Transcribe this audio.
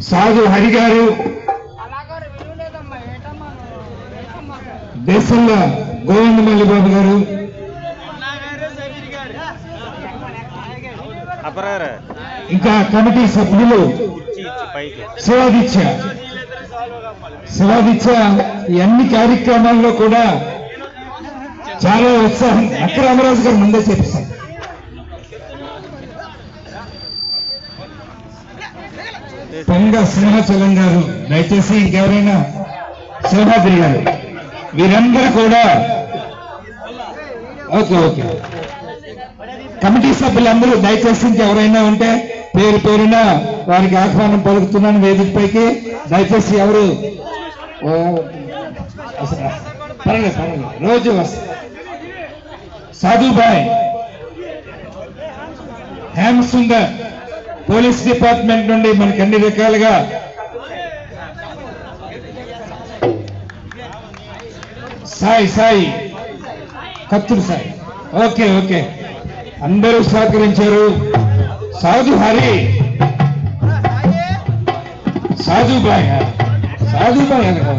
సాధు హరి గారు అలాగారు విలువలేదమ్మా ఏటమ్మా నువ్వు? ఏటమ్మా? దేశంలో గోవిందమల్లి బాబు గారు ఇంకా కమిటీ సభ్యులు శివాదిత్య. శివాదిత్య ఈ అన్ని కార్యక్రమాల్లో కూడా చాలా ఉత్సాహం. అక్క రామరాజు గారు ముందే చెప్పేశారు. పొంగ సింహాచలం గారు. దయచేసి ఇంకెవరైనా సింహాద్రి గారు వీరందరూ కూడా ఓకే ఓకే. కమిటీ సభ్యులందరూ దయచేసి ఇంకెవరైనా ఉంటే పేరు పేరున వారికి ఆహ్వానం పలుకుతున్నాను వేదికపైకి. దయచేసి ఎవరు? ఓ, పర్లేదు పర్లేదు రోజు సాధుబాయ్ హేమ సుందర్ పోలీస్ డిపార్ట్మెంట్ నుండి మనకి అన్ని రకాలుగా సాయి సాయి. కత్తులు సాయి. Okay okay. అందరూ సహకరించారు. సాధు హరి. సాధుబాయ్ సాధుబాయ్ అనగా